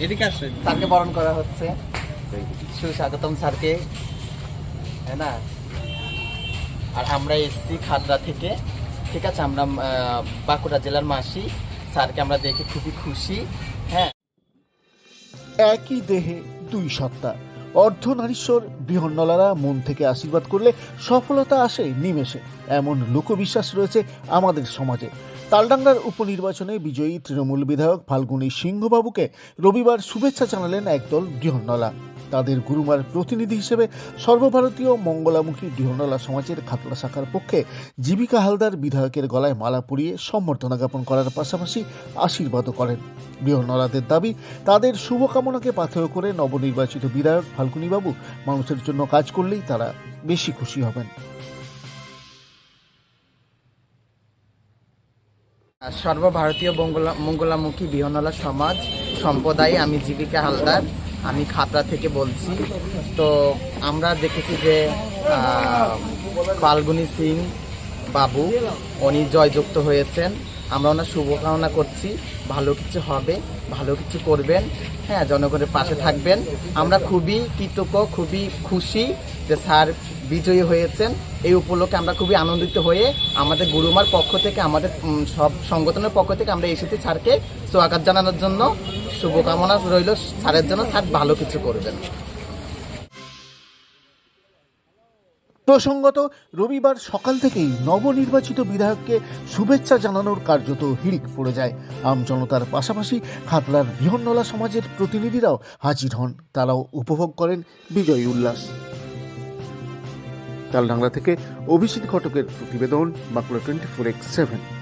এদিকে আসেন। স্যারকে বরণ করা হচ্ছে। সুস্বাগতম স্যারকে। হ্যাঁ না? আর আমরা এসছি খাতড়া থেকে। ঠিক আছে আমরা বাঁকুড়া জেলার মাসি। স্যারকে আমরা দেখে খুবই খুশি। হ্যাঁ। একই দেহে দুই সত্তা। অর্ধনারীশ্বর বৃহন্নলারা মন থেকে আশীর্বাদ করলে সফলতা আসে নিমেষে। এমন লোকবিশ্বাস রয়েছে আমাদের সমাজে। তালডাঙ্গার উপনির্বাচনে বিজয়ী তৃণমূল বিধায়ক ফাল্গুনী সিংহবাবুকে রবিবার শুভেচ্ছা জানালেন একদল গৃহনলা। তাদের গুরুমার প্রতিনিধি হিসেবে সর্বভারতীয় মঙ্গলামুখী বৃহন্নলা সমাজের খাতলা শাখার পক্ষে জীবিকা হালদার বিধায়কের গলায় মালা পরিয়ে সম্বর্ধনা জ্ঞাপন করার পাশাপাশি আশীর্বাদও করেন। গৃহনলাদের দাবি, তাদের শুভকামনাকে পাথেয় করে নবনির্বাচিত বিধায়ক ফাল্গুনীবাবু মানুষের জন্য কাজ করলেই তারা বেশি খুশি হবেন। সর্বভারতীয় মঙ্গলা মঙ্গলামুখী বিহনলা সমাজ, সম্প্রদায়, আমি জীবিকা হালদার, আমি খাতড়া থেকে বলছি। তো আমরা দেখেছি যে ফাল্গুনি সিং বাবু, উনি জয়যুক্ত হয়েছেন। আমরা ওনার শুভকামনা করছি। ভালো কিছু হবে, ভালো কিছু করবেন। হ্যাঁ জনগণের পাশে থাকবেন। আমরা খুবই কৃতজ্ঞ, খুবই খুশি যে স্যার বিজয়ী হয়েছেন। এই উপলক্ষে আমরা খুবই আনন্দিত হয়ে আমাদের গুরুমার পক্ষ থেকে, আমাদের সব সংগঠনের পক্ষ থেকে আমরা এসেছি স্যারকে স্বাগত জানানোর জন্য। শুভকামনা রইল স্যারের জন্য। স্যার ভালো কিছু করবেন। প্রসঙ্গত, রবিবার সকাল থেকেই নবনির্বাচিত বিধায়ককে শুভেচ্ছা জানানোর কার্যত হিড়িক পড়ে যায়। আমজনতার পাশাপাশি খাতলার বৃহন্নলা সমাজের প্রতিনিধিরাও হাজির হন। তারাও উপভোগ করেন বিজয় উল্লাস। তালডাংলা থেকে অভিষিত ঘটকের প্রতিবেদন, Bankura twenty four x seven.